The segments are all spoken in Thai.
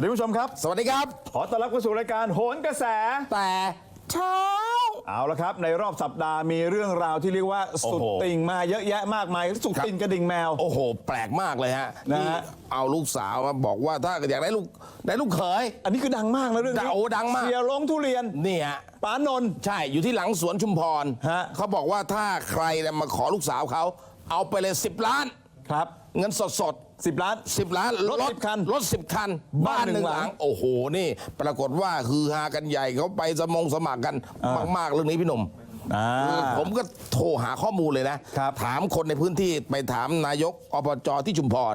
สวัสดีผู้ชมครับ สวัสดีครับ ขอต้อนรับเข้าสู่รายการโหนกระแส แต่เช้า เอาละครับ ในรอบสัปดาห์มีเรื่องราวที่เรียกว่าสุดโอ้โห ติ่งมาเยอะแยะมากมายสุดครับติ่งกระดิ่งแมว โอ้โห แปลกมากเลยฮะนะฮะที่เอาลูกสาวมาบอกว่าถ้าอยากได้ลูกได้ลูกเขย อันนี้คือดังมากนะเรื่องนี้โอ้ดังมาก เสียลงทุเรียนนี่ฮะปานนท์ ใช่อยู่ที่หลังสวนชุมพรฮะ เขาบอกว่าถ้าใครเนี่ยมาขอลูกสาวเขาเอาไปเลย 10 ล้าน ครับ เงินสดสด 10ล้านๆ10ล้านรถ10คันรถสิบคัน บ้านหนึ่งหลัง โอ้โหนี่ ปรากฏว่าฮือฮากันใหญ่เขาไปสมงสมัครกันอ่าม มาก ๆ เรื่องนี้พี่หนุ่ม อ่าคือผมก็โทรหาข้อมูลเลยนะ ครับถามคนในพื้นที่ไปถามนายกอบจที่ชุมพร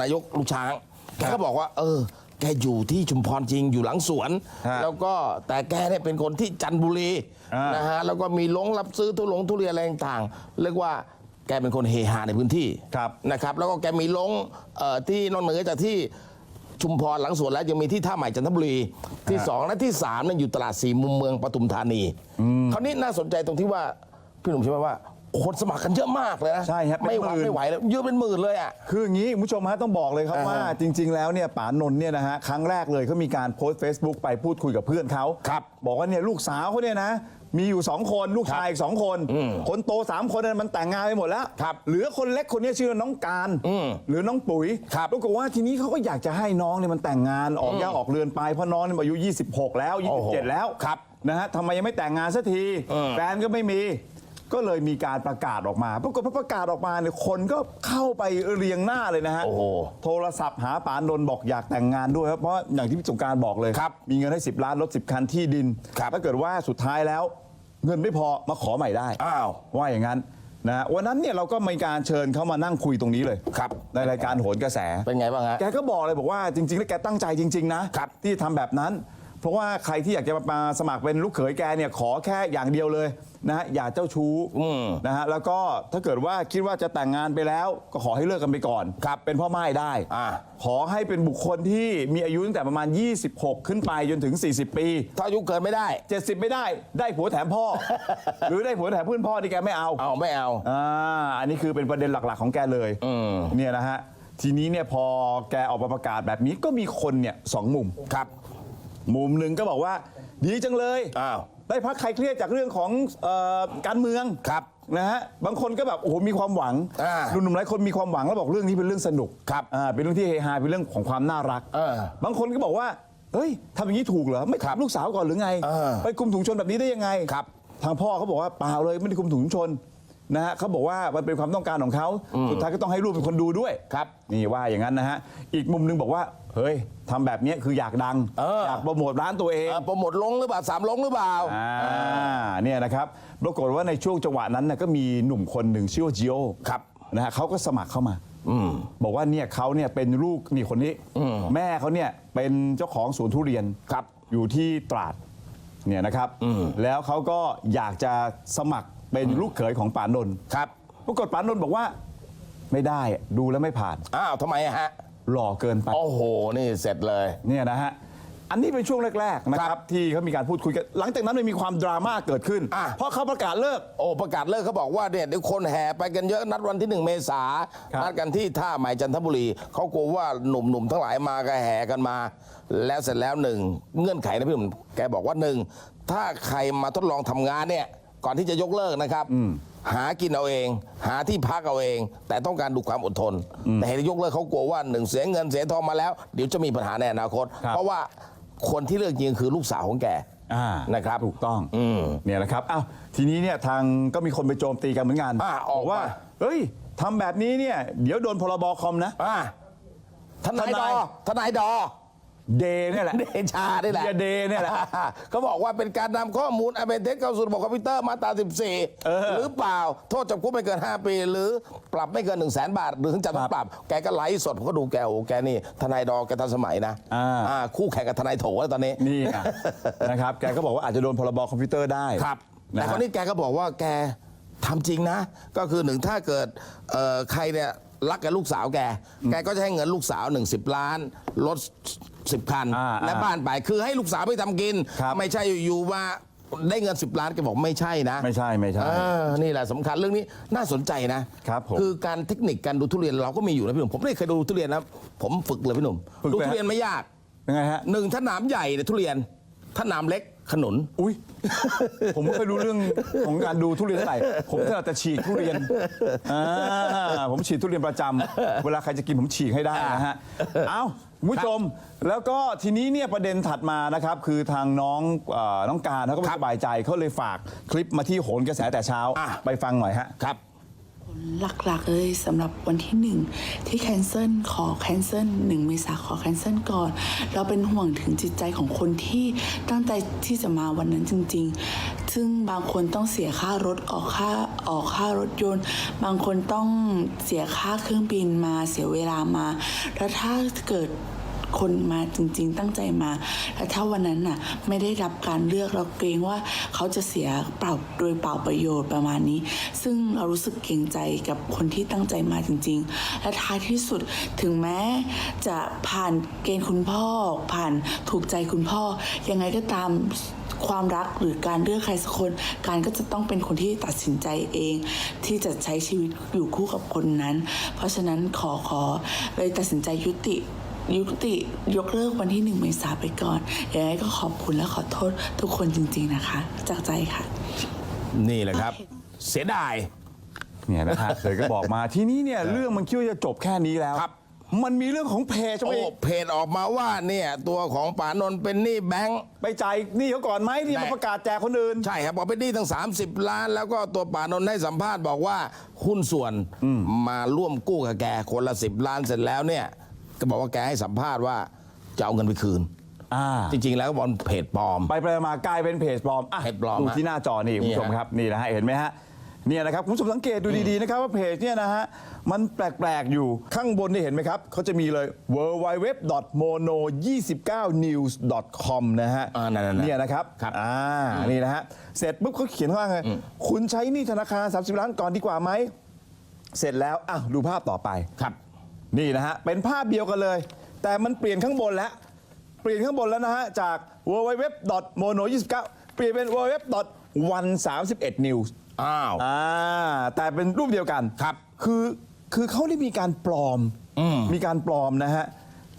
นายกลูกช้างแกก็บอกว่า เออ แกอยู่ที่ชุมพรจริงอยู่หลังสวน ฮะแล้วก็แต่แกเนี่ยเป็นคนที่จันทบุรีอ่าน นะฮะแล้วก็มีลงรับซื้อทุลงทุเรียนอะไรต่างๆเรียกว่า แกเป็นคนเฮฮาในพื้นที่ครับนะครับ แล้วก็แกมีลงเอ่อที่นอกเหนือจากที่ชุมพรหลังสวนแล้วยังมีที่ท่าใหม่จันทบุรีที่สองและที่สามเนี่ยอยู่ตลาดสี่มุมเมืองปทุมธานีคราวนี้น่าสนใจตรงที่ว่าพี่หนุ่มใช่ไหมว่าคนสมัครกันเยอะมากเลยนะใช่ครับเป็นไม่ไหวหมื่น ไม่ไหวแล้วเยอะเป็นหมื่นเลยอะ คืออย่างนี้คุณผู้ชมฮะต้องบอกเลยครับอ่าฮะว่าจริง ๆ แล้วเนี่ยป๋านนท์เนี่ยนะฮะครั้งแรกเลยเขามีการโพสต์ Facebook ไปพูดคุยกับเพื่อนเขาครับ บอกว่าเนี่ยลูกสาวเขาเนี่ยนะ มีอยู่2คนลูกชายอีกสองคน คนโต3คนนั้นมันแต่งงานไปหมดแล้วครับเหลือคนเล็กคนเนี้ชื่อน้องการอืมหรือน้องปุ๋ยครับปรากฏว่าทีนี้เขาก็อยากจะให้น้องเนี่ยมันแต่งงานออกย่าออกเรือนไปเพราะน้องเนี่ยอายุ 26 แล้วโอ้โห27 แล้วครับนะฮะทำไมยังไม่แต่งงานสักทีเออแฟนก็ไม่มี ก็เลยมีการประกาศออกมาปรากฏพอประกาศออกมาเนี่ยคนก็เข้าไปเรียงหน้าเลยนะฮะโอ้โหโทรศัพท์หาปานนท์บอกอยากแต่งงานด้วยครับเพราะอย่างที่พี่สงกรารบอกเลย ครับมีเงินให้ 10 ล้านรถ10 คันที่ดินครับถ้าเกิดว่าสุดท้ายแล้ว เงินไม่พอมาขอใหม่ได้อ้าว ว่าอย่างนั้นนะฮะวันนั้นเนี่ยเราก็มีการเชิญเขามานั่งคุยตรงนี้เลยครับ ในรายการโหนกระแส เป็นไงบ้างฮะ แกก็บอกเลยบอกว่าจริง ๆ แล้วแกตั้งใจจริง ๆ นะครับ ที่ทำแบบนั้น เพราะว่าใครที่อยากจะมาสมัครเป็นลูกเขยแกเนี่ยขอแค่อย่างเดียวเลยนะฮะอย่าเจ้าชู้อืมนะฮะแล้วก็ถ้าเกิดว่าคิดว่าจะแต่งงานไปแล้วก็ขอให้เลิกกันไปก่อนครับเป็นพ่อไม้ได้อ่าขอให้เป็นบุคคลที่มีอายุตั้งแต่ประมาณ 26 ขึ้นไปจนถึง 40 ปี ถ้าอายุเกินไม่ได้ 70 ไม่ได้ได้ผัวแถมพ่อ หรือได้ผัวแถมเพื่อนพ่อที่แกไม่เอาเอาไม่เอาอ่าอันนี้คือเป็นประเด็นหลักๆของแกเลยอืมเนี่ยนะฮะทีนี้เนี่ยพอแกออกมาประกาศแบบนี้ก็มีคนเนี่ยสองมุมครับ มุมหนึ่งก็บอกว่า ดีจังเลยอ้าวได้พักใครเครียดจากเรื่องของเออการเมืองครับนะฮะบางคนก็แบบโอ้โหมีความหวังอ่าหนุ่มๆหลายคนมีความหวังแล้วบอกเรื่องนี้เป็นเรื่องสนุกครับอ่าเป็นเรื่องที่เฮฮาเป็นเรื่องของความน่ารักเออบางคนก็บอกว่าเฮ้ยทำอย่างนี้ถูกเหรอไม่ครัถาบมลูกสาวก่อนหรือไง เออ ไปคุมถุงชนแบบนี้ได้ยังไงครับ ทางพ่อเขาบอกว่าเปล่าเลยไม่ได้คุมถุงชน นะฮะเขาบอกว่ามันเป็นความต้องการของเขาสุดท้ายก็ต้องให้ลูกเป็นคนดูด้วยครับนี่ว่าอย่างนั้นนะฮะอีกมุมหนึงบอกว่าเฮ้ยทำแบบนี้คืออยากดังเอออ ยากโปรโมทร้านตัวเอง เอ่อโปรโมทลงหรือเปล่าสามลงหรือเปล่า อ่าเนี่ยนะครับปรากฏว่าในช่วงจังหวะนั้นนะก็มีหนุ่มคนหนึ่งชื่อว่าจิโอครับนะฮะเขาก็สมัครเข้ามาอืมบอกว่าเนี่ยเขาเนี่ยเป็นลูกนี่คนนี้แม่เขาเนี่ยเป็นเจ้าของสวนทุเรียนครับ อยู่ที่ตราดเนี่ยนะครับแล้วเขาก็อยากจะสมัคร เป็นลูกเขยของปานนท์ครับปรากฏปานนท์บอกว่า ไม่ได้ดูแล้วไม่ผ่าน อ้าวทำไมอะฮะ หล่อเกินไป โอ้โห นี่เสร็จเลย เนี่ยนะฮะ อันนี้เป็นช่วงแรก ๆ นะคครัรับบ ที่เขามีการพูดคุยกัน หลังจากนั้นมันมีความดราม่าเกิดขึ้น อะ เพราะเขาประกาศเลิก โอ้ประกาศเลิกเขาบอกว่าเนี่ยเดี๋ยวคนแห่ไปกันเยอะนัดวันที่หนึ่งเมษาครับนัดกันที่ท่าใหม่จันทบุรีเขากลัวว่าหนุ่มๆทั้งหลายมาก็แห่กันมา แล้วเสร็จแล้วหนึ่งเงื่อนไขนะพี่หนุ่มแกบอกว่าหนึ่งถ้าใครมาทดลองทำงานเนี่ย ก่อนที่จะยกเลิกนะครับ หากินเอาเอง หาที่พักเอาเอง แต่ต้องการดูความอดทน แต่เหตุที่ยกเลิกเขากลัวว่าหนึ่งเสียเงินเสียทองมาแล้ว เดี๋ยวจะมีปัญหาในอนาคตครับเพราะว่าคนที่เลือกจริงคือลูกสาวของแกอ่านะครับถูกต้องอืมเนี่ยนะครับอ้าวทีนี้เนี่ยทางก็มีคนไปโจมตีกันเหมือนกันอ่าออกว่ามาเฮ้ยทำแบบนี้เนี่ย เดี๋ยวโดนพรบคอมนะอ่าทนายทดนาอยทนายดอ เดเนี่ยแหละเดชานี่แหละ เฮียเดเนี่ยแหละ เขาบอกว่าเป็นการนำข้อมูลอันเป็นเท็จเข้าสู่ระบบคอมพิวเตอร์มาตรา เออ14 หรือเปล่า โทษจำคุกไม่เกิน 5 ปี หรือปรับไม่เกิน 1 0 0 0 0แบาท หรือถึงจำทั้งปรับ แกก็ไลฟ์สดผมก็ดูแกโอ้โหแกนี่ ทนายดอแกทันสมัยนะอ่า อ่าคู่แข่งกับทนายโถแล้วตอนนี้ นี่ไง นะครับ แกก็บอกว่าอาจจะโดนพรบคอมพิวเตอร์ได้ครับนะแต่ฮะคนนี้แกก็บอกว่าแกทำจริงนะ ก็คือหนึ่งถ้าเกิดเอ่อใครเนี่ยรักกับลูกสาวแก แกก็จะให้เงินลูกสาวหนึ่งสิบล้านรถ สิบคัน อ่าและบ้านไปคือให้ลูกสาวไปทำกิน ครับ ไม่ใช่อยู่ๆมาได้เงิน 10 ล้านแกบอกไม่ใช่นะ ไม่ใช่ไม่ใช่ เออนี่แหละสำคัญเรื่องนี้น่าสนใจนะครับผมคือการเทคนิคการดูทุเรียนเราก็มีอยู่นะพี่หนุ่มผมไม่เคยดูทุเรียนนะผมฝึกเลยพี่หนุ่มฝึกดูไหมทุเรียนไม่ยากยังไงฮะ หนึ่งถ้าหนามใหญ่เนี่ยทุเรียนถ้าหนามเล็กขนุน อุ้ย ผมไม่เคยรู้เรื่องของการดูทุเรียนเท่าไหร่ ผมถนัดแต่ฉีกทุเรียนอ่าผมฉีกทุเรียนประจำเวลาใครจะกินผมฉีกให้ได้นะฮะ เอ้า คุณผู้ชมแล้วก็ทีนี้เนี่ยประเด็นถัดมานะครับ คือทางน้องเอ่อน้องการเขาก็ไม่สบายใจเขาเลยฝากคลิปมาที่โหนกระแสแต่เช้าอะไปฟังหน่อยฮะ ครับ หลักๆเลยสำหรับวันที่หนึ่งที่แคนเซิลขอแคนเซิลหนึ่งเมษาขอแคนเซิลก่อน เราเป็นห่วงถึงจิตใจของคนที่ตั้งใจที่จะมาวันนั้นจริง ๆ ซึ่งบางคนต้องเสียค่ารถออกค่าออกค่ารถยนต์ บางคนต้องเสียค่าเครื่องบินมาเสียเวลามา แล้วถ้าเกิด คนมาจริง ๆ ตั้งใจมาและถ้าวันนั้นน่ะไม่ได้รับการเลือกเราเกรงว่าเขาจะเสียเปล่าโดยเปล่าประโยชน์ประมาณนี้ ซึ่งเรารู้สึกเกรงใจกับคนที่ตั้งใจมาจริง ๆ และท้ายที่สุดถึงแม้จะผ่านเกณฑ์คุณพ่อ ผ่านถูกใจคุณพ่อ ยังไงก็ตามความรักหรือการเลือกใครสักคน การก็จะต้องเป็นคนที่ตัดสินใจเอง ที่จะใช้ชีวิตอยู่คู่กับคนนั้น เพราะฉะนั้นขอขอเลยตัดสินใจยุติ ยุติยกเลิกวันที่หนึ่งเมษาไปก่อนยังไงก็ขอบคุณและขอโทษทุกคนจริง ๆนะคะ จากใจค่ะ นี่แหละครับ เสียดาย เนี่ยนะฮะเธอก็บอกมาทีนี้เนี่ยเรื่องมันคิดว่าจะจบแค่นี้แล้วครับ มันมีเรื่องของเพจเอาโอ้อีกเพจออกมาว่าเนี่ย ตัวของป๋านนท์เป็นหนี้แบงค์ ไปจ่ายหนี่เขาก่อนไหมที่ได้มาประกาศแจกคนอื่น ใช่ครับบอกเป็นหนี้ทั้ง 30 ล้าน แล้วก็ตัวป่านนท์ให้สัมภาษณ์บอกว่าหุ้นส่วนมาร่วมกู้กับแกคนละ 10 ล้านเสร็จแล้วเนี่ย ก็บอกว่าแกให้สัมภาษณ์ว่าจะเอาเงินไปคืน อ่า จริง ๆ แล้วก็บอลเพจปลอม ไปไปมากลายเป็นเพจปลอมอะเพจปลอมดูฮะที่หน้าจอนี่คุณผู้ชมนี่ฮะครับนี่นะฮะเห็นไหมฮะเนี่ยนะครับคุณผู้ชมสังเกตดูดีๆนะครับว่าเพจเนี่ยนะฮะมันแปลกๆอยู่ข้างบนนี่เห็นไหมครับเขาจะมีเลย w w w mono 2 9 news com นะฮะอ่านั่นๆๆเนี่ยนะครับครับอ่านี่นะฮะเสร็จปุ๊บเขาเขียนข้างล่างเลยคุณใช้หนี่ธนาคาร 30 ล้านก่อนดีกว่าไหม เสร็จแล้วอะดูภาพต่อไปครับ นี่นี่นะฮะ เป็นภาพเดียวกันเลย แต่มันเปลี่ยนข้างบนแล้ว เปลี่ยนข้างบนแล้วนะฮะ จาก www.mono29 เปลี่ยนเป็น www.131news อ้าว อ่าแต่เป็นรูปเดียวกันครับ คือคือเขาได้มีการปลอมมีการปลอมนะฮะ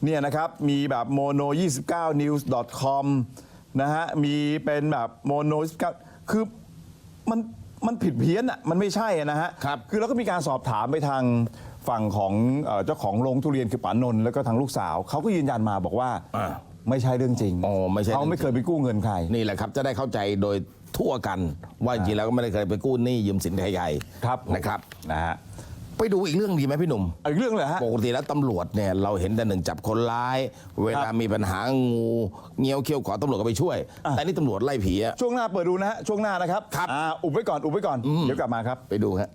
เนี่ยนะครับมีแบบ mono29news.com นะฮะมีเป็นแบบ mono 29คือมันมันผิดเพี้ยนอะมันไม่ใช่อะนะฮะครับ คือเราก็มีการสอบถามไปทาง ฝั่งของเอ่อเจ้าของโรงทุเรียนคือป๋านนท์แล้วก็ทางลูกสาวเขาก็ยืนยันมาบอกว่าอ่าไม่ใช่เรื่องจริงอ๋อไม่ใช่เขาไม่เคยไปกู้เงินใคร นี่แหละครับจะได้เข้าใจโดยทั่วกัน ว่าจริงๆแล้วก็ไม่ได้เคยไปกู้หนี้ยืมสินใครๆครับผม นะครับ นะฮะไปดูอีกเรื่องดีไหมพี่หนุ่ม อีกเรื่องเลยฮะ ปกติแล้วตำรวจเนี่ยเราเห็นแต่หนึ่งจับคนร้าย เวลาครับมีปัญหางูเงี้ยวเขี้ยวขอตำรวจก็ไปช่วย อะ แต่นี่ตำรวจไล่ผีอะ ช่วงหน้าเปิดดูนะฮะช่วงหน้านะครับครับ อ่าอุบไว้ก่อนอุบไว้ก่อนเดี๋ยวกลับมาครับ ไปดูฮะ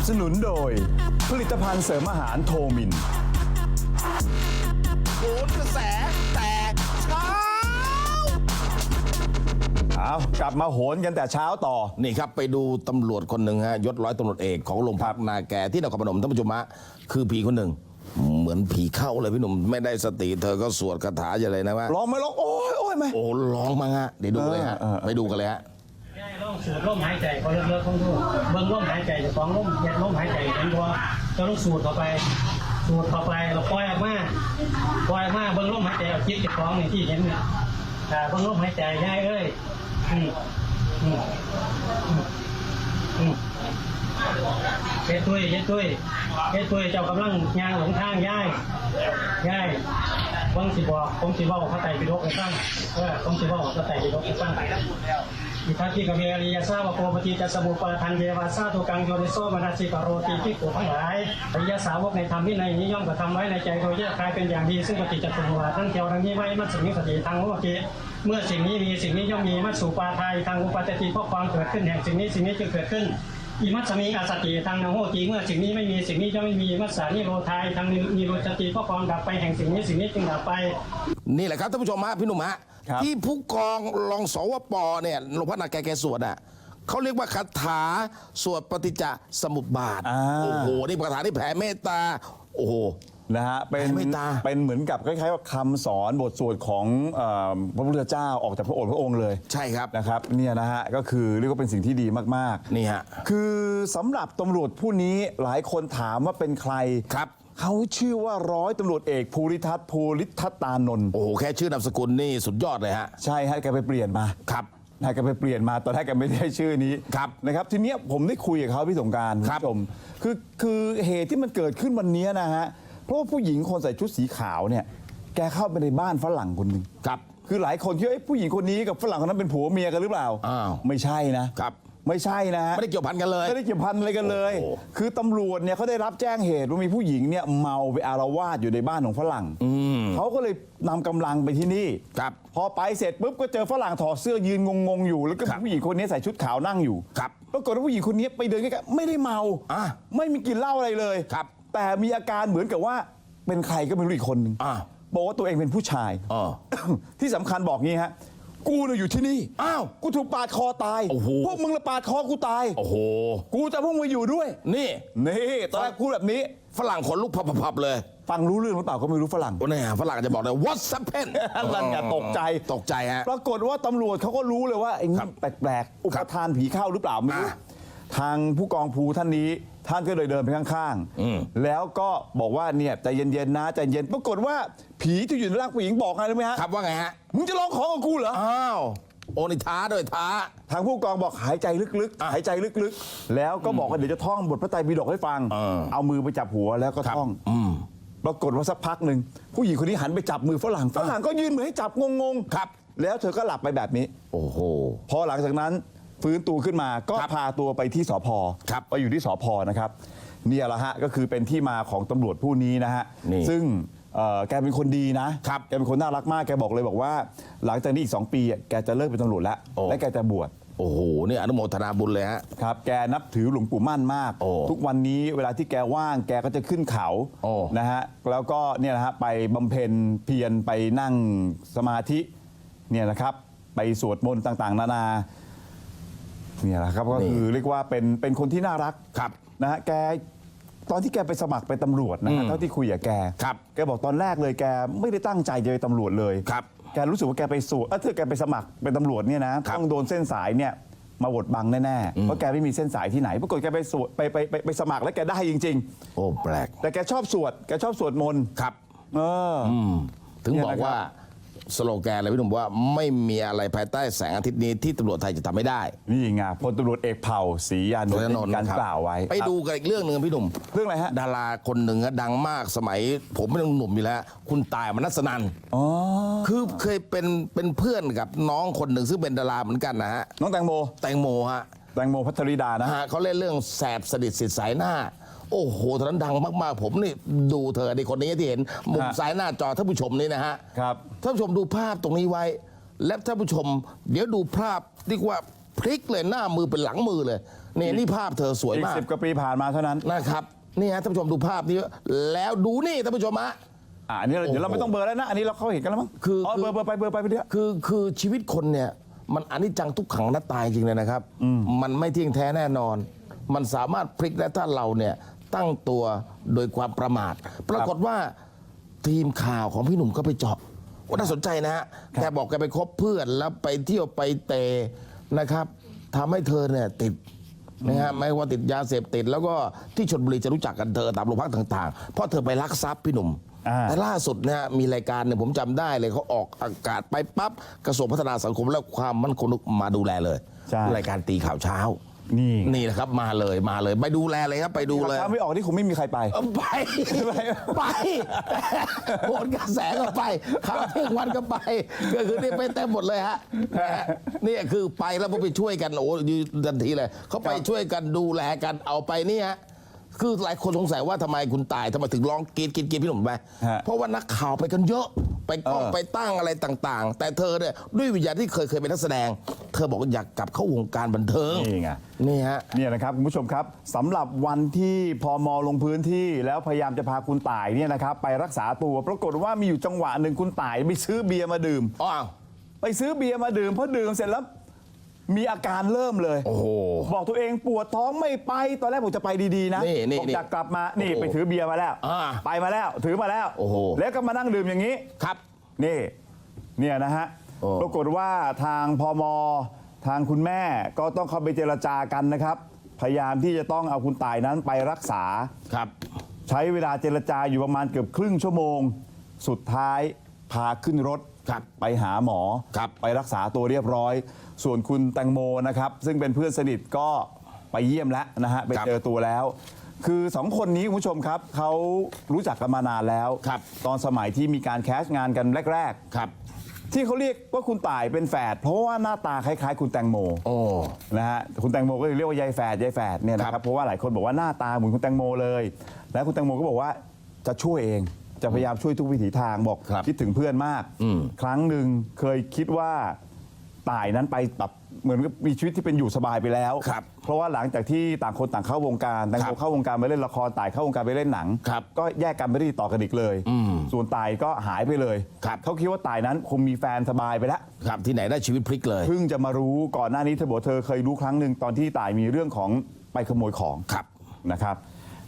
บสนุนโดย ผลิตภัณฑ์เสริมอาหารโทมิน โหนกระแสแต่เช้า เอากลับมาโหนกันแต่เช้าต่อ นี่ครับไปดูตำรวจคนหนึ่งฮะยศร้อยตำรวจเอกของโรงพักนาแกที่นครพนมท่านผู้ชมฮะคือผีคนหนึ่ง เหมือนผีเข้าเลยพี่หนุ่มไม่ได้สติเธอก็สวดคาถาอย่างไรนะว่า ร้องไหมร้องโอ้ยโอ้ยไหม โอ้ร้องมาฮะเดี๋ยวดูเลยฮะ เออเออไปดูกันเลยฮะได้ ลองสูดลมหายใจพอเลิกๆของดูเบิ่งลมหายใจเจะฟ้าของลมเย็ดลมหายใจเห็นบ่จะต้องสูดเข้าไป สูดเข้าไปเราปล่อยออกมาปล่อยออกมาเบิ่งลมหายใจเอาจิตเจะฟ้าของนี่ที่เห็นเนี่ยอ่เบิ่งลมหายใจย่ายเอ้ยอืมอืมอืมเฮ็ดตุ้ยเฮ็ดตุ้ยเฮ็ดตุ้ยเจ้ากำลังยางหลงทางย่ายย่าย เบิ่งสิบอกผมสิเว้าพระไตรปิฎกให้ฟังเออผมสิเว้าพระไตรปิฎกให้ฟังอิทัติกเวริยาสาวโกปฏิจัสมุปาทันเยวาสาตุกังโยนิโสมนัสสิปโรติที่กูทั้งหลายอริยสาวกในธรรมวินัยนี้ย่อมกระทำไว้ในใจโดยแยกคายเป็นอย่างดีซึ่งปฏิจจสมุปบาททั้งเทียวทั้งนี้ไว้มัสมิงนี้สติทางโลกิเมื่อสิ่งนี้มีสิ่งนี้ย่อมมีมัสสุปาทายทางอุปาจติเพราะความเกิดขึ้นแห่งสิ่งนี้สิ่งนี้จึงเกิดขึ้น อิมัสสมิงอาสติทางนโหติเมื่อสิ่งนี้ไม่มีสิ่งนี้ย่อมไม่มีมัสสานิโรธายทางนิโรจติเพราะความดับไปแห่งสิ่งนี้สิ่งนี้จึงดับไป นี่แหละครับท่านผู้ชมฮะพี่หนุ่มฮะครับที่ผู้กองรองสวปเนี่ยหลวงพ่อนาแกแกสวดอะเขาเรียกว่าคาถาสวดปฏิจจสมุปบาทอ่าโอ้โหนี่คาถาที่แผ่เมตตาโอ้โห นะฮะเป็นแผ่เมตตา เป็นเหมือนกับคล้ายๆว่าคำสอนบทสวดของเออพระพุทธเจ้าออกจากพระโอษฐ์พระองค์เลยใช่ครับ นะครับเนี่ยนะฮะก็คือเรียกว่าเป็นสิ่งที่ดีมากๆนี่ฮะคือสำหรับตำรวจผู้นี้หลายคนถามว่าเป็นใครครับ เขาชื่อว่าร้อยตำรวจเอกภูริทัศน์ภูริทัตตานนท์โอ้โห แค่ชื่อนามสกุลนี่สุดยอดเลยฮะ ใช่ฮะแกไปเปลี่ยนมา ครับ นะแกไปเปลี่ยนมาตอนแรกแกไม่ได้ชื่อนี้ครับนะครับ ทีเนี้ยผมได้คุยกับเขาพี่สงกรารครับ ณผู้ชมคือคือเหตุที่มันเกิดขึ้นวันนี้นะฮะ เพราะว่าผู้หญิงคนใส่ชุดสีขาวเนี่ย แกเข้าไปในบ้านฝรั่งคนหนึ่งครับ คือหลายคนคิดว่าเอ้ยผู้หญิงคนนี้กับฝรั่งคนนั้นเป็นผัวเมียกันหรือเปล่าอ้าว ไม่ใช่นะ ครับ ไม่ใช่นะฮะ ไม่ได้เกี่ยวพันกันเลย ไม่ได้เกี่ยวพันอะไรกันเลย โอ้โหคือตำรวจเนี่ยเขาได้รับแจ้งเหตุว่ามีผู้หญิงเนี่ยเมาไปอารวาสอยู่ในบ้านของฝรั่งเขาก็เลยนำกำลังไปที่นี่ครับ พอไปเสร็จปุ๊บก็เจอฝรั่งถอดเสื้อยืนงงๆอยู่ แล้วก็ครับมีผู้หญิงคนนี้ใส่ชุดขาวนั่งอยู่ครับ ปรากฏว่าผู้หญิงคนนี้ไปเดินใกล้ๆไม่ได้เมา อะไม่มีกลิ่นเหล้าอะไรเลยครับ แต่มีอาการเหมือนกับว่าเป็นใครก็ไม่รู้อีกคนหนึ่งอะบอกว่าตัวเองเป็นผู้ชาย อ๋อ ที่สำคัญบอกงี้ฮะ กูเนี่ยอยู่ที่นี่อ้าวกูถูกปาดคอตาย โอ้โห พวกมึงละปาดคอกูตาย โอ้โห กูจะพวกมึงอยู่ด้วย นี่ นี่ตอนแรกพูดแบบนี้ ฝรั่งขนลุกพับๆๆเลยฟังรู้เรื่องหรือเปล่าก็ไม่รู้ฝรั่งโอ้เนี่ยฝรั่งจะบอกเลย what's happened นั่นไงตกใจ ตกใจฮะ ปรากฏว่าตำรวจเขาก็รู้เลยว่าไอ้ครันี่บแปลกๆ อุปทานผีเข้าหรือเปล่าไม่รู้ อะทางผู้กองภูท่านนี้ ท่านก็เลยเดินไปข้างอืมๆแล้วก็บอกว่าเนี่ยใจเย็นๆนะใจเย็น ปรากฏว่าผีที่อยู่ในร่างผู้หญิงบอกไงรู้ไหมฮะ ครับว่าไงฮะ มึงจะลองของกับกูเหรอ อ้าว โอนิท้าด้วยท้า ทางผู้กองบอกหายใจลึกๆ หายใจลึกๆ แล้วก็บอกว่าเดี๋ยวจะท่องบทพระไตรปิฎกให้ฟัง เออ เอามือไปจับหัวแล้วก็ครับท่อง อืม ปรากฏว่าสักพักหนึ่งผู้หญิงคนนี้หันไปจับมือฝรั่ง ฝรั่งก็ยืนมือให้จับงงๆ ครับ แล้วเธอก็หลับไปแบบนี้ โอ้โห พอหลังจากนั้น ฟื้นตัวขึ้นมาก็ครับพาตัวไปที่สพครับไปอยู่ที่สพนะครับเนี่ยแหละฮะก็คือเป็นที่มาของตำรวจผู้นี้นะฮะนี่ซึ่งเอ่อแกเป็นคนดีนะครับแกเป็นคนน่ารักมาก แกบอกเลยบอกว่า หลังจากนี้อีก 2 ปีอะแกจะเลิกเป็นตำรวจแล้วโอ้และแกจะบวช โอ้โห นี่อนุโมทนาบุญเลยฮะ ครับ แกนับถือหลวงปู่มั่นมากโอ้ทุกวันนี้เวลาที่แกว่าง แกก็จะขึ้นเขาโอ้นะฮะ แล้วก็เนี่ยนะฮะไปบำเพ็ญเพียรไปนั่งสมาธิ เนี่ยนะครับ ไปสวดมนต์ต่างๆ นานา เนี่ยแหละครับก็คือเรียกว่าเป็นเป็นคนที่น่ารักครับนะฮะแกตอนที่แกไปสมัครเป็นตำรวจนะฮะอืมเท่าที่คุยกับแกครับแกบอกตอนแรกเลยแกไม่ได้ตั้งใจจะเป็นตำรวจเลยครับแกรู้สึกว่าแกไปสวดเออถ้าแกไปสมัครเป็นตำรวจเนี่ยนะครับต้องโดนเส้นสายเนี่ยมาบดบังแน่ๆ เพราะแกไม่มีเส้นสายที่ไหน ปรากฏแกไปสวดไปไปไปไปสมัครแล้วแกได้จริงโอ้แปลกๆแต่แกชอบสวด แกชอบสวดมนต์ ครับ เออออืมถึงเนี่ยบอกนะครับว่า สโลแกนเลยพี่หนุ่มว่าไม่มีอะไรภายใต้แสงอาทิตย์นี้ที่ตำรวจไทยจะทำไม่ได้ นี่ไงพลตำรวจเอกเผ่าศรียานนท์ได้มีการครับกล่าวไว้ไปดูกันอีกเรื่องหนึ่งพี่หนุ่มเรื่องอะไรฮะดาราคนหนึ่งอะดังมากสมัย ผมไม่ต้องหนุ่มอยู่แล้ว คุณตายมนัสนันอ๋อคือเคยเป็นเป็นเพื่อนกับน้องคนหนึ่งซึ่งเป็นดาราเหมือนกันนะฮะน้องแตงโมแตงโมฮะแตงโมพัทริดานะนะฮะเขาเล่นเรื่องแสบสนิทสิทธิ์สายหน้า โอ้โหตอนนั้นดังมากๆ ผมนี่ดูเธอในคนนี้ที่เห็นมุมฮะซ้ายหน้าจอท่านผู้ชมนี่นะฮะครับท่านผู้ชมดูภาพตรงนี้ไว้ และท่านผู้ชม เดี๋ยวดูภาพเรียกว่าพลิกเลยหน้ามือเป็นหลังมือเลยนี่นี่ภาพเธอสวยอีกมากสิบกว่าปีผ่านมาเท่านั้นนะครับนี่ฮะท่านผู้ชมดูภาพนี้แล้วดูนี่ท่านผู้ชมฮะ อะอันนี้เราเดี๋ยวเราไม่ต้องเบลอร์แล้วนะ อันนี้เราเขาเห็นกันแล้วมั้งคืออ๋อคือ เบลอร์เบลอร์ไปเบลอร์ไปไปเรื่อยคือคือชีวิตคนเนี่ยมันอนิจจังทุกขังนัตตายจริงเลยนะครับ มันไม่เที่ยงแท้แน่นอน มันสามารถพลิกได้ถ้าเราเนี่ย ตั้งตัวโดยความประมาท ปรากฏว่าทีมข่าวของพี่หนุ่มก็ไปเจาะว่าน่าสนใจนะฮะแกบอกแกไปคบเพื่อนแล้วไปเที่ยวไปเตะนะครับทำให้เธอเนี่ยติดนะฮะไม่ว่าติดยาเสพติด แล้วก็ที่ชนบุรีจะรู้จักกันเธอตามโรงพักต่างๆ เพราะเธอไปลักทรัพย์พี่หนุ่มอ่าแต่ล่าสุดนะฮะมีรายการเนี่ยผมจำได้เลยเขาออกอากาศไปปั๊บกระทรวงพัฒนาสังคมและความมั่นคงมาดูแลเลยใช่รายการตีข่าวเช้า นี่นี่แหละครับมาเลยมาเลย ไปดูแลเลยครับไปดูเลย ถ้าไม่ออกนี่คงไม่มีใครไป เออไป ไปโหนกระแสก็ไปข่าวเที่ยงวันก็ไป ก็คือนี่ไปเต็มหมดเลยฮะนะฮะนี่คือไปแล้วพอไปช่วยกันโอ้ยทันทีเลยเขาไปช่วยกันดูแลกันเอาไปเนี่ย คือหลายคนสงสัยว่าทำไมคุณตายทำไมถึงร้องกรีดกรีดกรีดพี่หนุ่มไปฮะเพราะว่านักข่าวไปกันเยอะ ไปกล้องเออ ไปตั้งอะไรต่างๆ แต่เธอเนี่ยด้วยวิญญาณที่เคยเคยเป็นนักแสดง เธอบอกว่าอยากกลับเข้าวงการบันเทิงนี่ไง นี่ฮะ เนี่ยนะครับคุณผู้ชมครับสำหรับวันที่พมลงพื้นที่แล้วพยายามจะพาคุณต่ายเนี่ยนะครับไปรักษาตัวปรากฏว่ามีอยู่จังหวะหนึ่งคุณต่ายไปซื้อเบียร์มาดื่ม อ้าว ไปซื้อเบียร์มาดื่มพอดื่มเสร็จแล้ว มีอาการเริ่มเลย โอ้โห บอกตัวเองปวดท้องไม่ไป ตอนแรกผมจะไปดีๆนะนี่นี่บอกนี่อยากกลับมา นี่โอ้โหไปถือเบียร์มาแล้ว อ่าไปมาแล้ว ถือมาแล้ว โอ้โห แล้วก็มานั่งดื่มอย่างนี้ ครับ นี่ เนี่ยนะฮะ โอ้ ปรากฏว่าทางพม ทางคุณแม่ก็ต้องเข้าไปเจรจากันนะครับ พยายามที่จะต้องเอาคุณตายนั้นไปรักษา ครับ ใช้เวลาเจรจาอยู่ประมาณเกือบครึ่งชั่วโมง สุดท้ายพาขึ้นรถครับไปหาหมอครับไปรักษาตัวเรียบร้อย ส่วนคุณแตงโมนะครับ ซึ่งเป็นเพื่อนสนิทก็ไปเยี่ยมแล้วนะฮะไปครับเจอตัวแล้ว คือสองคนนี้คุณผู้ชมครับเขารู้จักกันมานานแล้วครับตอนสมัยที่มีการแคสต์งานกันแรกครับๆที่เขาเรียกว่าคุณต่ายเป็นแฝดเพราะว่าหน้าตาคล้าย ๆ คุณแตงโมโอ้นะฮะคุณแตงโมก็เลยเรียกว่ายายแฝดยายแฝดเนี่ยนะคครัรับบเพราะว่าหลายคนบอกว่าหน้าตาเหมือนคุณแตงโมเลย แล้วคุณแตงโมก็บอกว่าจะช่วยเอง จะพยายามช่วยทุกวิถีทางบอกครับคิดถึงเพื่อนมาก อืม ครั้งหนึ่งเคยคิดว่าตายนั้นไปแบบเหมือนกับมีชีวิตที่เป็นอยู่สบายไปแล้ว ครับเพราะว่าหลังจากที่ต่างคนต่างเข้าวงการแตงครัโมบเข้าวงการไปเล่นละครตายเข้าวงการไปเล่นหนัง ครับก็แยกกันไม่ได้ติดต่อกันอีกเลย อืมส่วนตายก็หายไปเลยครับ เขาคิดว่าตายนั้นคงมีแฟนสบายไปแล้ว ครับที่ไหนได้ชีวิตพลิกเลย เพิ่งจะมารู้ก่อนหน้านี้เธอบอกเธอเคยรู้ครั้งหนึ่งตอนที่ตายมีเรื่องของไปขโมยของครับนะครับ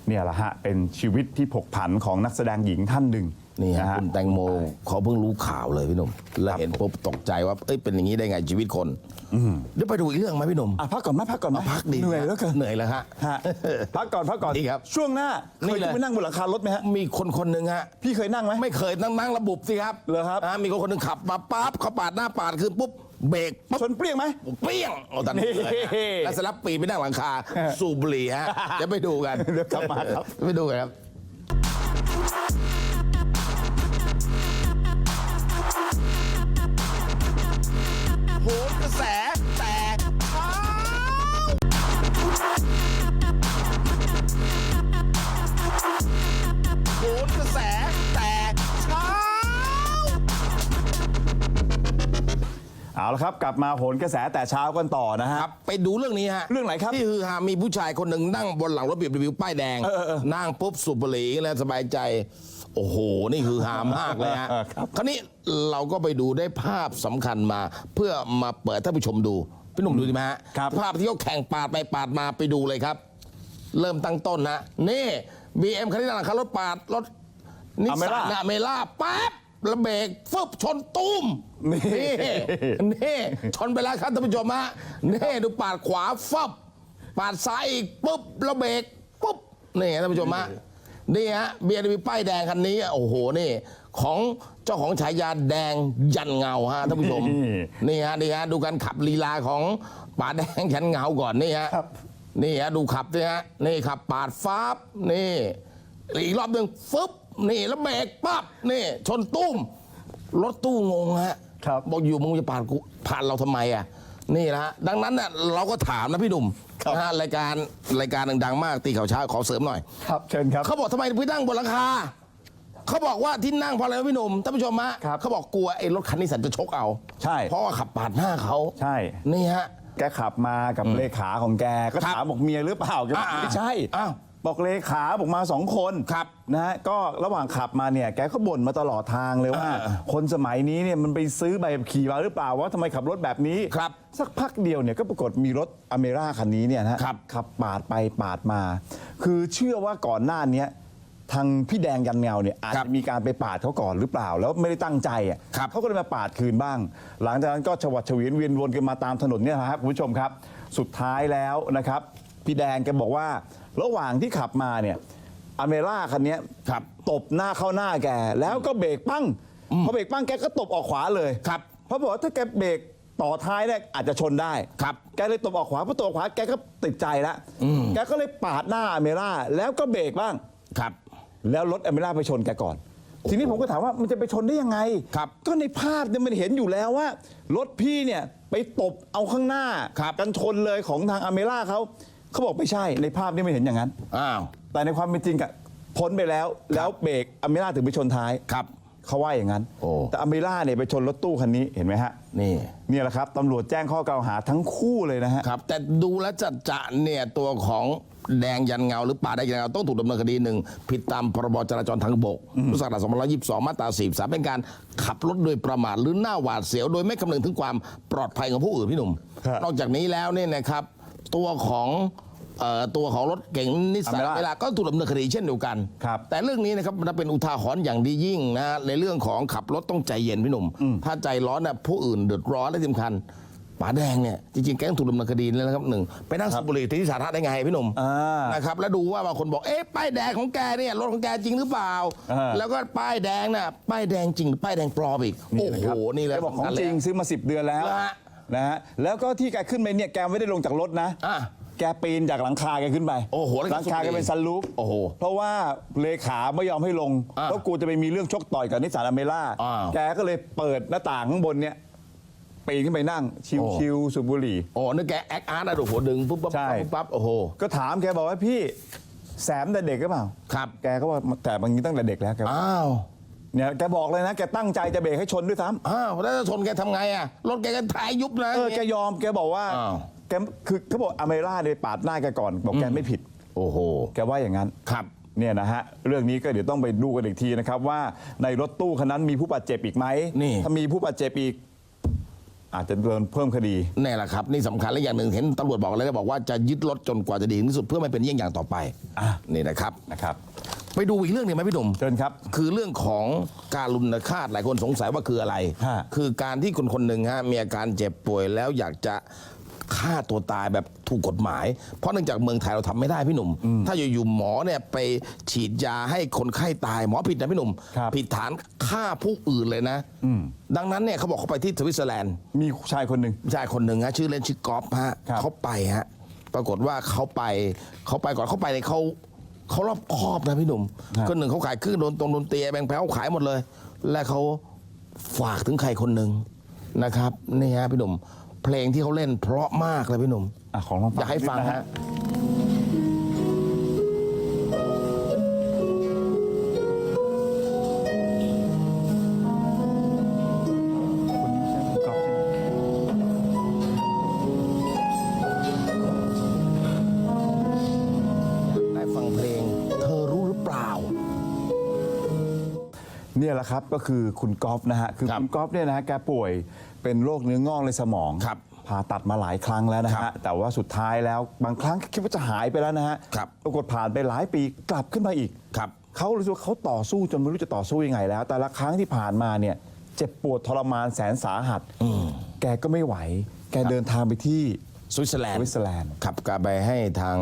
เนี่ยแหละฮะเป็นชีวิตที่ผกผันของนักแสดงหญิงท่านหนึ่งนี่ฮะนะฮะคุณแตงโมเขาเพิ่งรู้ข่าวเลยพี่หนุ่มแล้วเห็นปุ๊บตกใจว่าเอ้ยเป็นอย่างนี้ได้ไงชีวิตคนเดี๋ยวไปดูอีกเรื่องไหมพี่หนุ่มอะพักก่อนไหมพักก่อนไหมพักดีเหนื่อยแล้วเกินเหนื่อยแล้วฮะฮะพักก่อนพักก่อนดีครับช่วงหน้าเคนี่ยเลยขึ้นไปนั่งบนหลังคารถไหมฮะมีคนคนหนึ่งฮะพี่เคยนั่งไหมไม่เคยนั่งนั่งระบุสิครับเหรอครับามีคนคนหนึ่งขับมาปั๊บเขาปาดหน้าปาดคือปุ๊บ เบรกปุ๊บชนเปรี้ยงไหม เปรี้ยงเอาตันนี้เลยนี่ แล้วเสร็จแล้วปีนไปนั่งหลังคา สูบบุหรี่ฮะเดี๋ยวไปดูกันเดี๋ยวกลับมาครับ ไปดูกันครับ โหนกระแส เอาละครับกลับมาโหนกระแสแต่เช้ากันต่อนะฮะ ครับไปดูเรื่องนี้ฮะเรื่องไหนครับที่คือฮามีผู้ชายคนหนึ่งนั่งบนหลังรถบีบรีวิวป้ายแดง เออเออเออนั่งปุ๊บสูบบุหรี่แล้วสบายใจ โอ้โห นี่คือฮามากเลยฮะเออครับ คราวนี้เราก็ไปดูได้ภาพสำคัญมา เพื่อมาเปิดท่านผู้ชมดูพี่หนุ่มดูดีไหมฮะครับ ภาพที่เขาแข่งปาดไปปาดมาไปดูเลยครับ เริ่มตั้งต้นนะนี่บีเอ็มคันนี้นั่งหลังคารถปาดรถนิสสันอะเมล่าปั๊บ แล้วเบรกฟึบชนตุ้มนี่นี่นี่ชนไปแล้วครับท่านผู้ชมฮะนี่ดูปาดขวาฟับปาดซ้ายอีกปุ๊บแล้วเบรกปุ๊บนี่ท่านผู้ชมฮะนี่ฮะเบียร์มีป้ายแดงคันนี้โอ้โหนี่ ของเจ้าของฉายาแดงยันเงาฮะท่านผู้ชมนี่นี่ฮะนี่ฮะดูการขับลีลาของป่าแดงยันเงาก่อนนี่ฮะครับนี่ฮะดูขับนี่ฮะนี่ขับปาดฟ้าบนี่อีกรอบหนึ่งฟึบ นี่แล้วเบรกปั๊บนี่ชนตุ้ม รถตู้งงฮะครับ บอกอยู่มึงจะผ่านกูผ่านเราทำไมอะนี่นะฮะดังนั้นน่ะเราก็ถามนะพี่หนุ่มครับ นะฮะรายการรายการดังๆมากตีข่าวเช้าขอเสริมหน่อย ครับเชิญครับ เขาบอกทำไมพี่นั่งบนหลังคา เขาบอกว่าที่นั่งเพราะอะไรนะพี่หนุ่มท่านผู้ชมฮะครับเขาบอกกลัวไอ้รถคันนี้สันจะชกเอาใช่เพราะว่าขับปาดหน้าเขาใช่ นี่ฮะ แกขับมากับเลขาของแกก็ครับถามบอกเมียหรือเปล่าแกบอกอ่าไม่ใช่อ้าว บอกเลขาบอกมาสองคนครับนะฮะก็ระหว่างขับมาเนี่ยแกก็บ่นมาตลอดทางเลยว่าอ่า คนสมัยนี้เนี่ยมันไปซื้อใบขับขี่มาหรือเปล่าว่าทำไมขับรถแบบนี้ครับสักพักเดียวเนี่ยก็ปรากฏมีรถอเมร่าคันนี้เนี่ยนะฮะครับ ขับปาดไปปาดมา คือเชื่อว่าก่อนหน้าเนี้ยทางพี่แดงยันเงาเนี่ยอาจครัจะบมีการไปปาดเขาก่อนหรือเปล่า แล้วไม่ได้ตั้งใจอะครับ เขาก็เลยมาปาดคืนบ้าง หลังจากนั้นก็ชวัดเฉวียนเวียนวนกันมาตามถนนเนี่ยนะครับคุณผู้ชมครับ สุดท้ายแล้วนะครับ พี่แดงแกบอกว่า ระหว่างที่ขับมาเนี่ยอเมร่าคันเนี้ยครับตบหน้าเข้าหน้าแก แล้วก็เบรกปั้งพอเบรกปั้งแกก็ตบออกขวาเลยครับเพราะบอกว่าถ้าแกเบรกต่อท้ายเนี่ยอาจจะชนได้ครับแกเลยตบออกขวาพอตบออกขวาแกก็ติดใจแล้วแกก็เลยปาดหน้าอเมร่าแล้วก็เบรกบ้างครับ แล้วรถอเมร่าไปชนแกก่อนทีนี้ผมก็ถามว่ามันจะไปชนได้ยังไงครับก็ในภาพเนี่ยมันเห็นอยู่แล้วว่า รถพี่เนี่ยไปตบเอาข้างหน้าครับกันชนเลยของทางอเมร่าเขา เขาบอกไม่ใช่ในภาพนี่ไม่เห็นอย่างนั้น อ้าว แต่ในความเป็นจริงอะพ้นไปแล้ว แล้วเบรกอเมร่าถึงไปชนท้ายครับ เขาว่าอย่างนั้น โอ้ แต่อเมร่าเนี่ยไปชนรถตู้คันนี้เห็นไหมฮะนี่ เนี่ยแหละครับตำรวจแจ้งข้อกล่าวหาทั้งคู่เลยนะฮะ ครับ แต่ดูแล้วจัดจะเนี่ยตัวของแดงยันเงาหรือป่าแดงยันเงาต้องถูกดำเนินคดีหนึ่งผิดตามพรบจราจรทางบกพุทธศักราช2522 มาตรา43เป็นการขับรถโดยประมาทหรือหน้าหวาดเสียว โดยไม่คำนึงถึงความปลอดภัยของผู้อื่นพี่หนุ่ม ครับ นอกจากนี้แล้วเนี่ยนะครับ ตัวของเอ่อตัวของรถเก๋งนิสสัน Almera เวลาก็ถูกดำเนินคดีเช่นเดียวกัน ครับแต่เรื่องนี้นะครับมันเป็นอุทาหรณ์อย่างดียิ่งนะในเรื่องของขับรถต้องใจเย็นพี่หนุ่ม ถ้าใจร้อนนะผู้อื่นเดือดร้อนและที่สำคัญป๋าแดงเนี่ยจริงๆแกต้องถูกดำเนินคดีแล้วนะครับหนึ่งไปนั่งสูบบุหรี่ที่สาธารณะได้ไงพี่หนุ่มอ่านะครับแล้วดูว่าบางคนบอกเอ๊ะป้ายแดงของแกเนี่ยรถของแกจริงหรือเปล่า อ่า แล้วก็ป้ายแดงน่ะป้ายแดงจริงหรือป้ายแดงปลอมอีกโอ้โหนี่แหละแกบอกของจริงซื้อมา 10 เดือนแล้วเหรอฮะ นะฮะแล้วก็ที่แกขึ้นไปเนี่ยแกไม่ได้ลงจากรถนะ อะ แกปีนจากหลังคาแกขึ้นไปโอ้โหหลังคาแกเป็นซันรูฟโอ้โหเพราะว่าเลขาไม่ยอมให้ลงอะเพราะกูจะไปมีเรื่องชกต่อยกับนิสสันอเมร่าอ้าวแกก็เลยเปิดหน้าต่างข้างบนเนี่ยปีนขึ้นไปนั่งชิวๆสูบบุหรี่ โอ้นึกแกแอคอาร์ตนะดูหัวดึงปุ๊บปั๊บใช่ ปุ๊บปั๊บโอ้โห ก็ถามแกบอกว่าพี่แสมแต่เด็กหรือเปล่า ครับ แกก็ว่าแต่บางทีตั้งแต่เด็กแล้วแกอ้าว เนี่ยแกบอกเลยนะแกตั้งใจจะเบรกให้ชนด้วยซ้ำอ้าวแล้วถ้าชนแกทำไงอะรถแกก็ท้ายยุบนะ เออแกยอมแกบอกว่าอ้าว แกคือเขาบอกอเมร่าเนี่ยปาดหน้าแกก่อน บอกแกไม่ผิด โอ้โหแกว่าอย่างนั้น ครับ เนี่ยนะฮะเรื่องนี้ก็เดี๋ยวต้องไปดูกันอีกทีนะครับว่าในรถตู้คันนั้นมีผู้บาดเจ็บอีกไหมนี่ ถ้ามีผู้บาดเจ็บอีก อาจจะโดนเพิ่มคดี นี่แหละครับนี่สำคัญและอย่างหนึ่งเห็นตำรวจบอกเลยนะบอกว่าจะยึดรถจนกว่าจะดีถึงที่สุดเพื่อไม่เป็นเยี่ยงอย่างต่อไปอะ นี่นะครับ นะครับ ไปดูอีกเรื่องหนึงไหมพี่หนุ่ม เชิญครับ คือเรื่องของการลุนฆาตหลายคนสงสัยว่าคืออะไร ฮะ คือการที่คนคนหนึ่งฮะมีอาการเจ็บป่วยแล้วอยากจะฆ่าตัวตายแบบถูกกฎหมาย เพราะเนื่องจากเมืองไทยเราทำไม่ได้พี่หนุ่ม ถ้าอยู่ๆหมอเนี่ยไปฉีดยาให้คนไข้ตายหมอผิดนะพี่หนุ่ม ครับ ผิดฐานฆ่าผู้อื่นเลยนะดังนั้นเนี่ยเขาบอกเขาไปที่สวิตเซอร์แลนด์ มีชายคนหนึ่งชายคนหนึ่งฮะชื่อเล่นชื่อกอล์ฟฮะครับเขาไปฮะปรากฏว่าเขาไปเขาไปก่อนเขาไปในยเขา เขารอบคอบนะพี่หนุ่มคนหนึ่งเขาขายเครื่องดนตรงดนตรีแบงค์แพ้วขายหมดเลย และเขาฝากถึงใครคนหนึ่งนะครับนี่ฮะพี่หนุ่มเพลงที่เขาเล่นเพราะมากเลยพี่หนุ่มอะของลองฟังอยากให้ฟังนิดนะฮะ ละครับก็คือคุณก๊อฟนะฮะคือครับคุณก๊อฟเนี่ยนะฮะแกป่วยเป็นโรคเนื้องอกในสมองครับผ่าตัดมาหลายครั้งแล้วนะครัฮะบแต่ว่าสุดท้ายแล้วบางครั้งคิดว่าจะหายไปแล้วนะฮะครับปรากฏผ่านไปหลายปีกลับขึ้นมาอีกครับเขารู้สึกว่าเขาต่อสู้จนไม่รู้จะต่อสู้ยังไงแล้ว แต่ละครั้งที่ผ่านมาเนี่ยเจ็บปวดทรมานแสนสาหัสแกก็ไม่ไหว แกเดินทางไปที่สวิตเซอร์แลนด์สวิตเซอร์แลนด์ขับกลับไปให้ทาง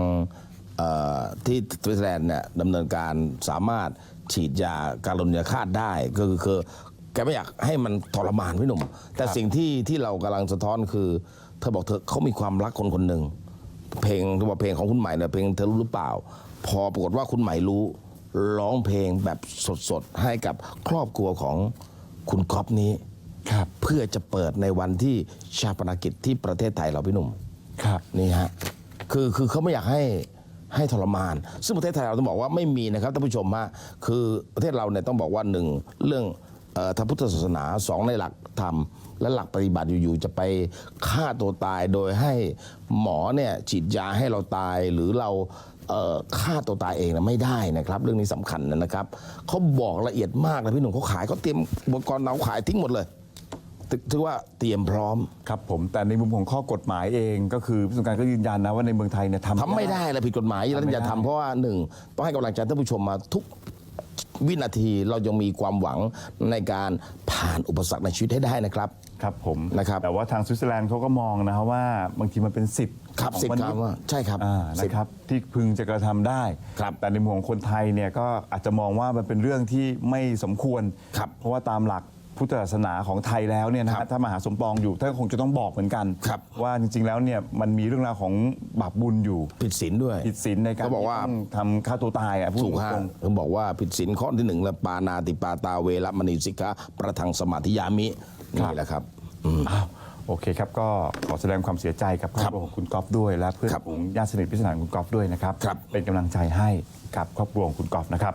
เอ่อที่สวิตเซอร์แลนด์เนี่ยดำเนินการสามารถ ฉีดยาการลดยาคาดได้ก็คือคือแกไม่อยากให้มันทรมานพี่หนุ่ม แต่สิ่งที่ที่เรากำลังสะท้อนคือ เธอบอกเธอเขามีความรักคนคนหนึ่งเพลงที่ว่าเพลงของคุณใหม่เนี่ยเพลงเธอรู้หรือเปล่า พอปรากฏว่าคุณใหม่รู้ร้องเพลงแบบสดๆให้กับครอบครัวของคุณก๊อฟนี้ครับเพื่อจะเปิดในวันที่ชาปนกิจที่ประเทศไทยเราพี่หนุ่มครับนี่ฮะคือคือเขาไม่อยากให้ ให้ทรมาน ซึ่งประเทศไทยเราต้องบอกว่าไม่มีนะครับท่านผู้ชมฮะคือประเทศเราเนี่ยต้องบอกว่าหนึ่งเรื่องทางพุทธศาสนาสองในหลักธรรม และหลักปฏิบัติอยู่ๆจะไปฆ่าตัวตายโดยให้หมอเนี่ยฉีดยาให้เราตายหรือเราฆ่าตัวตายเองนะไม่ได้นะครับ เรื่องนี้สำคัญนะครับเขาบอกละเอียดมากนะพี่หนุ่มเขาขายเขาเตรียมอุปกรณ์เราขายทิ้งหมดเลย ถือถือว่าเตรียมพร้อมครับผมแต่ในมุมของข้อกฎหมายเองก็คือผู้สงการก็ยืนยันนะว่าในเมืองไทยเนี่ยทำทำไม่ได้เลยผิดกฎหมายแล้วทำไม่อย่าได้ทำเพราะว่าหนึ่งต้องให้กำลังใจท่านผู้ชมมาทุกวินาทีเรายังมีความหวังในการผ่านอุปสรรคในชีวิตให้ได้นะครับครับผมนะครับแต่ว่าทางสวิตเซอร์แลนด์เขาก็มองนะครับว่าบางทีมันเป็นสิทธิ์ครับของสิทธิ์มคนุรับษย์ว่าใช่ครับอ่าสิทธิ์นะครับที่พึงจะกระทำได้ครับแต่ในมุมของคนไทยเนี่ยก็อาจจะมองว่ามันเป็นเรื่องที่ไม่สมควรครับเพราะว่าตามหลัก พุทธศาสนาของไทยแล้วเนี่ยนะครัฮะบถ้ามหาสมปองอยู่ท่านคงจะต้องบอกเหมือนกัน ครับ ว่าจริงๆแล้วเนี่ยมันมีเรื่องราวของบาปบุญอยู่ผิดศีลด้วย ผิดศีลในการเขาบอกว่า ที่ต้องทำฆ่าตัวตายอะพูดถูกฮะตรงเขาบอกว่าผิดศีลข้อที่หนึ่งและปานาติปาตาเวรมณีสิกขาประทังสมาธิยามินี่แหละครับอืมๆอ้าวโอเคครับ ก็ขอแสดงความเสียใจกับครอบครัวของคุณก๊อฟด้วยและเพื่อนครับของญาติสนิทพิสนานคุณก๊อฟด้วยนะครับ ครับ เป็นกำลังใจให้กับครอบครัวของคุณก๊อฟนะครับ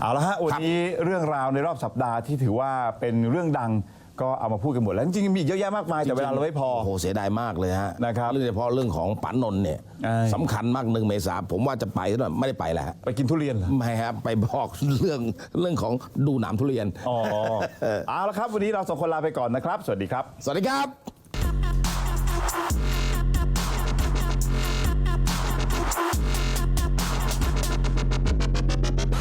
เอาละฮะวันนี้เรื่องราวในรอบสัปดาห์ที่ถือว่าเป็นเรื่องดังก็เอามาพูดกันหมดแล้วจริงๆมีอีกเยอะแยะมากมายแต่เวลาเราไม่พอ โอ้โหเสียดายมากเลยฮะนะครับเรื่องเฉพาะเรื่องของปันนนท์เนี่ยใช่ สำคัญมากหนึ่งเมษาผมว่าจะไปซะหน่อยไม่ได้ไปแล้วฮะไปกินทุเรียนเหรอ ไม่ครับไปบอกเรื่องเรื่องของดูหนามทุเรียน อ๋อ เอาละครับ วันนี้เราสองคนลาไปก่อนนะครับ สวัสดีครับ สวัสดีครับ